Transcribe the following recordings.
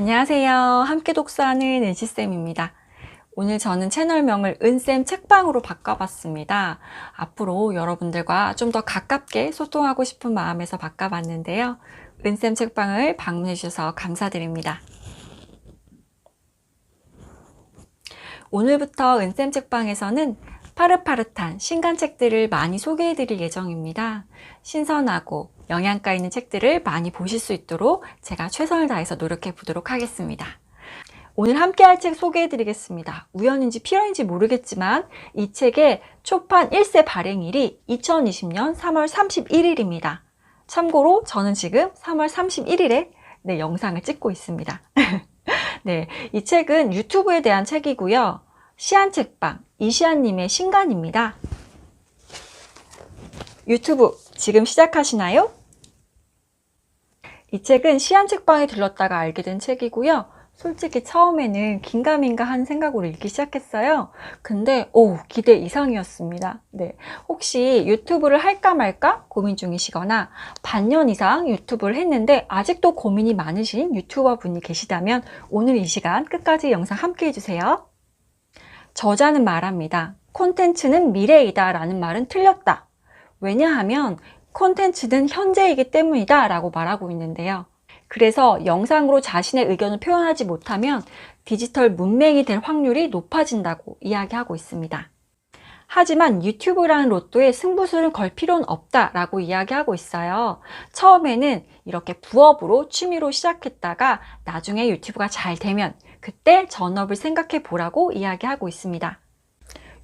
안녕하세요. 함께 독서하는 은시쌤입니다. 오늘 저는 채널명을 은쌤 책방으로 바꿔봤습니다. 앞으로 여러분들과 좀 더 가깝게 소통하고 싶은 마음에서 바꿔봤는데요. 은쌤 책방을 방문해주셔서 감사드립니다. 오늘부터 은쌤 책방에서는 파릇파릇한 신간책들을 많이 소개해 드릴 예정입니다. 신선하고 영양가 있는 책들을 많이 보실 수 있도록 제가 최선을 다해서 노력해 보도록 하겠습니다. 오늘 함께 할 책 소개해 드리겠습니다. 우연인지 필연인지 모르겠지만 이 책의 초판 1세 발행일이 2020년 3월 31일입니다. 참고로 저는 지금 3월 31일에 네, 영상을 찍고 있습니다. 네, 이 책은 유튜브에 대한 책이고요. 시안책방 이시안님의 신간입니다. 유튜브 지금 시작하시나요? 이 책은 시안책방에 들렀다가 알게 된 책이고요. 솔직히 처음에는 긴가민가 한 생각으로 읽기 시작했어요. 근데 오 기대 이상이었습니다. 네, 혹시 유튜브를 할까 말까 고민 중이시거나 반년 이상 유튜브를 했는데 아직도 고민이 많으신 유튜버 분이 계시다면 오늘 이 시간 끝까지 영상 함께 해주세요. 저자는 말합니다. 콘텐츠는 미래이다 라는 말은 틀렸다. 왜냐하면 콘텐츠는 현재이기 때문이다 라고 말하고 있는데요. 그래서 영상으로 자신의 의견을 표현하지 못하면 디지털 문맹이 될 확률이 높아진다고 이야기하고 있습니다. 하지만 유튜브라는 로또에 승부수를 걸 필요는 없다라고 이야기하고 있어요. 처음에는 이렇게 부업으로 취미로 시작했다가 나중에 유튜브가 잘 되면 그때 전업을 생각해 보라고 이야기하고 있습니다.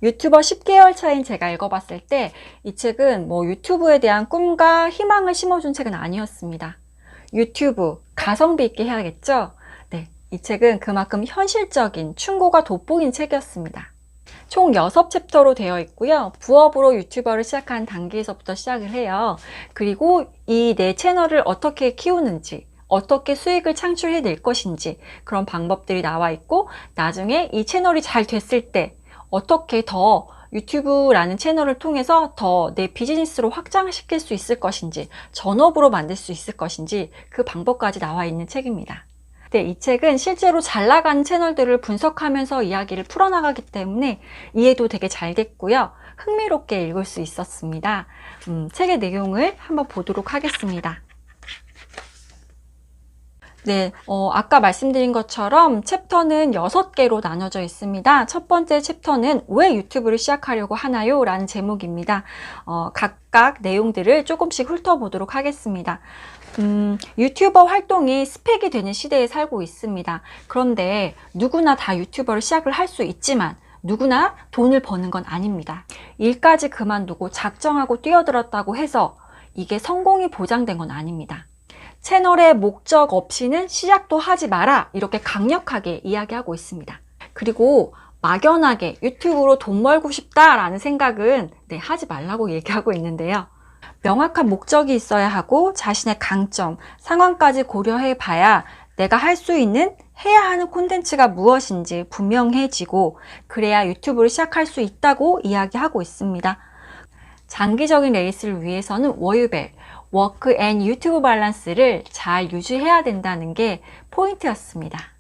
유튜버 10개월 차인 제가 읽어봤을 때 이 책은 뭐 유튜브에 대한 꿈과 희망을 심어준 책은 아니었습니다. 유튜브 가성비 있게 해야겠죠? 네, 이 책은 그만큼 현실적인 충고가 돋보인 책이었습니다. 총 6챕터로 되어 있고요. 부업으로 유튜버를 시작한 단계에서부터 시작을 해요. 그리고 이 내 채널을 어떻게 키우는지, 어떻게 수익을 창출해 낼 것인지 그런 방법들이 나와 있고 나중에 이 채널이 잘 됐을 때 어떻게 더 유튜브라는 채널을 통해서 더 내 비즈니스로 확장시킬 수 있을 것인지 전업으로 만들 수 있을 것인지 그 방법까지 나와 있는 책입니다. 네, 이 책은 실제로 잘 나가는 채널들을 분석하면서 이야기를 풀어나가기 때문에 이해도 되게 잘 됐고요. 흥미롭게 읽을 수 있었습니다. 음, 책의 내용을 한번 보도록 하겠습니다. 네, 어, 아까 말씀드린 것처럼 챕터는 6개로 나눠져 있습니다. 첫 번째 챕터는 왜 유튜브를 시작하려고 하나요? 라는 제목입니다. 어, 각 각 내용들을 조금씩 훑어보도록 하겠습니다. 음, 유튜버 활동이 스펙이 되는 시대에 살고 있습니다. 그런데 누구나 다 유튜버를 시작을 할 수 있지만 누구나 돈을 버는 건 아닙니다. 일까지 그만두고 작정하고 뛰어들었다고 해서 이게 성공이 보장된 건 아닙니다. 채널의 목적 없이는 시작도 하지 마라 이렇게 강력하게 이야기하고 있습니다. 그리고 막연하게 유튜브로 돈 벌고 싶다라는 생각은 네, 하지 말라고 얘기하고 있는데요. 명확한 목적이 있어야 하고 자신의 강점, 상황까지 고려해 봐야 내가 할 수 있는 해야 하는 콘텐츠가 무엇인지 분명해지고 그래야 유튜브를 시작할 수 있다고 이야기하고 있습니다. 장기적인 레이스를 위해서는 워유벨, 워크 앤 유튜브 밸런스를 잘 유지해야 된다는 게 포인트였습니다.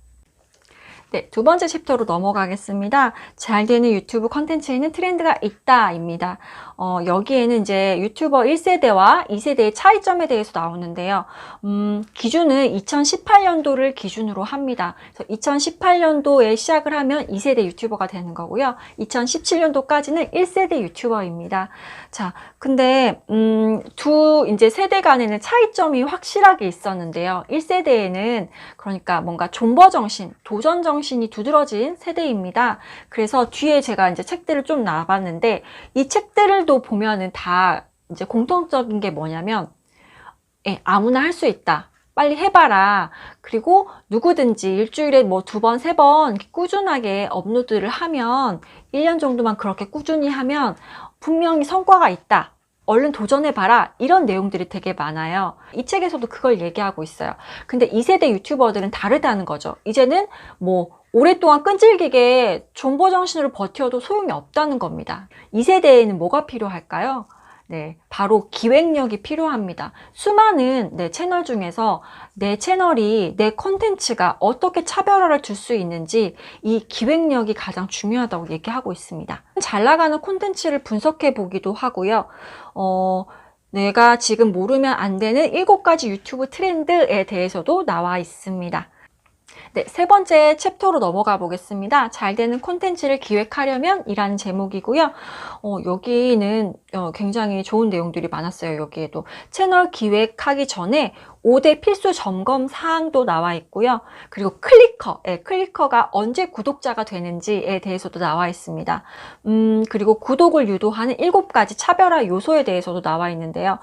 네, 두 번째 챕터로 넘어가겠습니다. 잘 되는 유튜브 컨텐츠에는 트렌드가 있다입니다. 어, 여기에는 이제 유튜버 1세대와 2세대의 차이점에 대해서 나오는데요. 음, 기준은 2018년도를 기준으로 합니다. 2018년도에 시작을 하면 2세대 유튜버가 되는 거고요. 2017년도까지는 1세대 유튜버입니다. 자, 근데 음, 두 이제 세대 간에는 차이점이 확실하게 있었는데요. 1세대에는 그러니까 뭔가 존버 정신, 도전 정신 이 두드러진 세대입니다. 그래서 뒤에 제가 이제 책들을 좀 나와봤는데 이 책들도 보면은 다 이제 공통적인 게 뭐냐면 예, 아무나 할 수 있다. 빨리 해봐라. 그리고 누구든지 일주일에 뭐 두 번, 세 번 꾸준하게 업로드를 하면 1년 정도만 그렇게 꾸준히 하면 분명히 성과가 있다. 얼른 도전해봐라. 이런 내용들이 되게 많아요. 이 책에서도 그걸 얘기하고 있어요. 근데 2세대 유튜버들은 다르다는 거죠. 이제는 뭐 오랫동안 끈질기게 존버 정신으로 버텨도 소용이 없다는 겁니다. 2세대에는 뭐가 필요할까요? 네, 바로 기획력이 필요합니다. 수많은 네, 채널 중에서 내 채널이 내 컨텐츠가 어떻게 차별화를 둘수 있는지 이 기획력이 가장 중요하다고 얘기하고 있습니다. 잘 나가는 콘텐츠를 분석해 보기도 하고요. 어, 내가 지금 모르면 안 되는 7가지 유튜브 트렌드에 대해서도 나와 있습니다. 네, 세 번째 챕터로 넘어가 보겠습니다. 잘 되는 콘텐츠를 기획하려면 이라는 제목이고요. 어, 여기는 어, 굉장히 좋은 내용들이 많았어요. 여기에도 채널 기획하기 전에 5대 필수 점검 사항도 나와 있고요. 그리고 클리커, 예, 클리커가 언제 구독자가 되는지에 대해서도 나와 있습니다. 음, 그리고 구독을 유도하는 7가지 차별화 요소에 대해서도 나와 있는데요.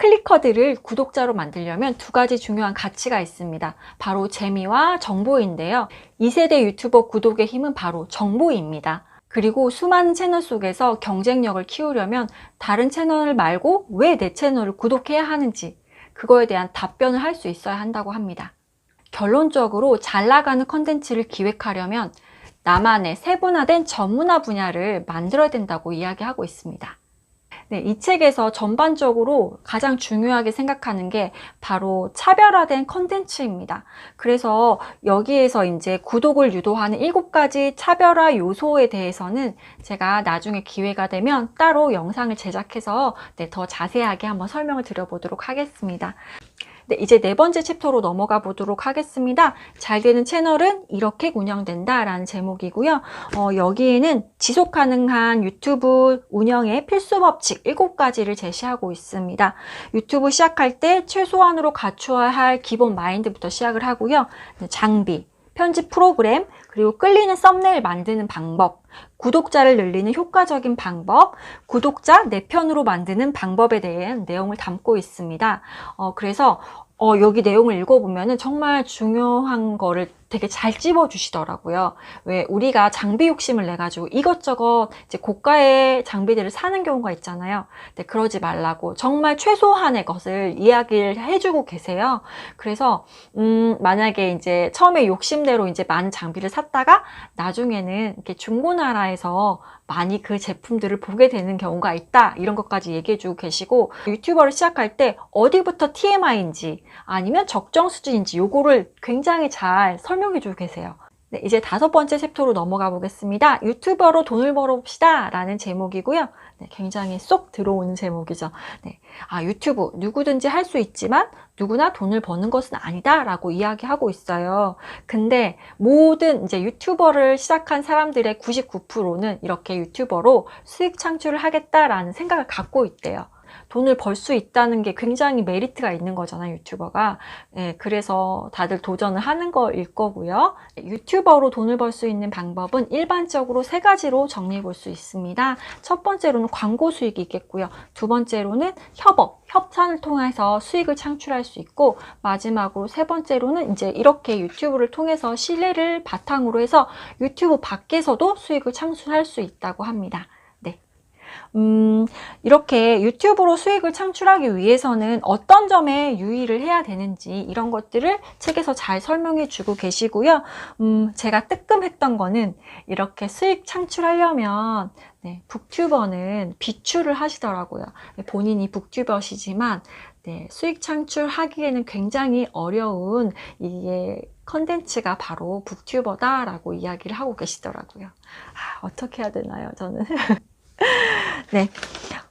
클리커들을 구독자로 만들려면 두 가지 중요한 가치가 있습니다. 바로 재미와 정보인데요. 2세대 유튜버 구독의 힘은 바로 정보입니다. 그리고 수많은 채널 속에서 경쟁력을 키우려면 다른 채널 말고 왜 내 채널을 구독해야 하는지 그거에 대한 답변을 할 수 있어야 한다고 합니다. 결론적으로 잘 나가는 컨텐츠를 기획하려면 나만의 세분화된 전문화 분야를 만들어야 된다고 이야기하고 있습니다. 네, 이 책에서 전반적으로 가장 중요하게 생각하는 게 바로 차별화된 컨텐츠입니다. 그래서 여기에서 이제 구독을 유도하는 7가지 차별화 요소에 대해서는 제가 나중에 기회가 되면 따로 영상을 제작해서 네, 더 자세하게 한번 설명을 드려보도록 하겠습니다. 네, 이제 네 번째 챕터로 넘어가 보도록 하겠습니다. 잘 되는 채널은 이렇게 운영된다 라는 제목이고요. 어, 여기에는 지속 가능한 유튜브 운영의 필수 법칙 7가지를 제시하고 있습니다. 유튜브 시작할 때 최소한으로 갖추어야 할 기본 마인드부터 시작을 하고요. 네, 장비, 편집 프로그램, 그리고 끌리는 썸네일 만드는 방법, 구독자를 늘리는 효과적인 방법, 구독자 내 편으로 만드는 방법에 대한 내용을 담고 있습니다. 어, 그래서 어, 여기 내용을 읽어보면 정말 중요한 거를 되게 잘 찝어주시더라고요. 왜 우리가 장비 욕심을 내가지고 이것저것 이제 고가의 장비들을 사는 경우가 있잖아요. 네, 그러지 말라고 정말 최소한의 것을 이야기를 해주고 계세요. 그래서 음, 만약에 이제 처음에 욕심대로 이제 많은 장비를 샀다가 나중에는 이렇게 중고나라에서 많이 그 제품들을 보게 되는 경우가 있다. 이런 것까지 얘기해주고 계시고 유튜버를 시작할 때 어디부터 TMI인지 아니면 적정 수준인지 요거를 굉장히 잘 설명 해 주고 계세요. 네, 이제 다섯 번째 챕터로 넘어가 보겠습니다. 유튜버로 돈을 벌어봅시다 라는 제목이고요. 네, 굉장히 쏙 들어오는 제목이죠. 네, 아, 유튜브 누구든지 할 수 있지만 누구나 돈을 버는 것은 아니다 라고 이야기하고 있어요. 근데 모든 이제 유튜버를 시작한 사람들의 99%는 이렇게 유튜버로 수익 창출을 하겠다라는 생각을 갖고 있대요. 돈을 벌 수 있다는 게 굉장히 메리트가 있는 거잖아요, 유튜버가. 예, 그래서 다들 도전을 하는 거일 거고요. 유튜버로 돈을 벌 수 있는 방법은 일반적으로 세 가지로 정리해 볼 수 있습니다. 첫 번째로는 광고 수익이 있겠고요. 두 번째로는 협업, 협찬을 통해서 수익을 창출할 수 있고, 마지막으로 세 번째로는 이제 이렇게 유튜브를 통해서 신뢰를 바탕으로 해서 유튜브 밖에서도 수익을 창출할 수 있다고 합니다. 음, 이렇게 유튜브로 수익을 창출하기 위해서는 어떤 점에 유의를 해야 되는지 이런 것들을 책에서 잘 설명해 주고 계시고요. 음, 제가 뜨끔했던 거는 이렇게 수익 창출하려면 네, 북튜버는 비추를 하시더라고요. 본인이 북튜버시지만 네, 수익 창출하기에는 굉장히 어려운 이게 컨텐츠가 바로 북튜버다라고 이야기를 하고 계시더라고요. 아, 어떻게 해야 되나요, 저는? 네.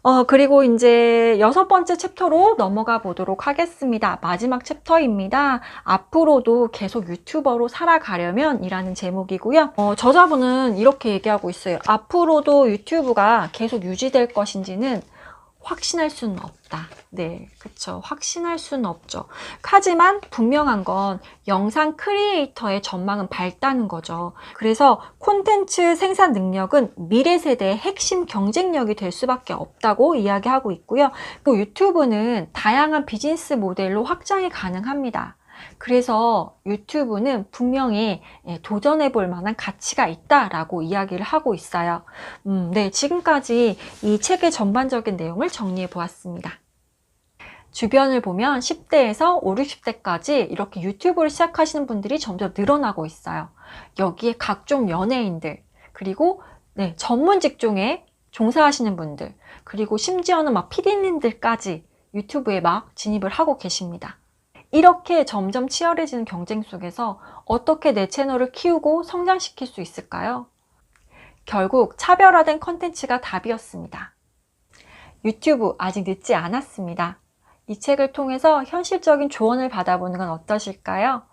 어, 그리고 이제 여섯 번째 챕터로 넘어가 보도록 하겠습니다. 마지막 챕터입니다. 앞으로도 계속 유튜버로 살아가려면 이라는 제목이고요. 어, 저자분은 이렇게 얘기하고 있어요. 앞으로도 유튜브가 계속 유지될 것인지는 확신할 수는 없다. 네, 그쵸. 확신할 수는 없죠. 하지만 분명한 건 영상 크리에이터의 전망은 밝다는 거죠. 그래서 콘텐츠 생산 능력은 미래 세대의 핵심 경쟁력이 될 수밖에 없다고 이야기하고 있고요. 또 유튜브는 다양한 비즈니스 모델로 확장이 가능합니다. 그래서 유튜브는 분명히 예, 도전해 볼 만한 가치가 있다라고 이야기를 하고 있어요. 음, 네, 지금까지 이 책의 전반적인 내용을 정리해 보았습니다. 주변을 보면 10대에서 5, 60대까지 이렇게 유튜브를 시작하시는 분들이 점점 늘어나고 있어요. 여기에 각종 연예인들, 그리고 네, 전문 직종의 종사하시는 분들, 그리고 심지어는 막 PD님들까지 유튜브에 막 진입을 하고 계십니다. 이렇게 점점 치열해지는 경쟁 속에서 어떻게 내 채널을 키우고 성장시킬 수 있을까요? 결국 차별화된 컨텐츠가 답이었습니다. 유튜브 아직 늦지 않았습니다. 이 책을 통해서 현실적인 조언을 받아보는 건 어떠실까요?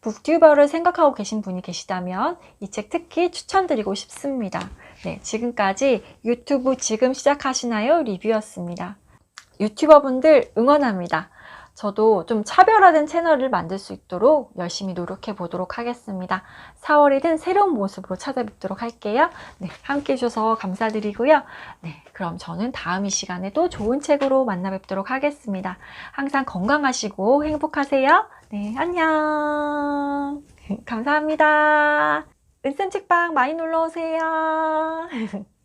북튜버를 생각하고 계신 분이 계시다면 이 책 특히 추천드리고 싶습니다. 네, 지금까지 유튜브 지금 시작하시나요? 리뷰였습니다. 유튜버 분들 응원합니다. 저도 좀 차별화된 채널을 만들 수 있도록 열심히 노력해 보도록 하겠습니다. 4월에는 새로운 모습으로 찾아뵙도록 할게요. 네, 함께 해주셔서 감사드리고요. 네, 그럼 저는 다음 이 시간에 또 좋은 책으로 만나 뵙도록 하겠습니다. 항상 건강하시고 행복하세요. 네, 안녕. 감사합니다. 은쌤 책방 많이 놀러 오세요.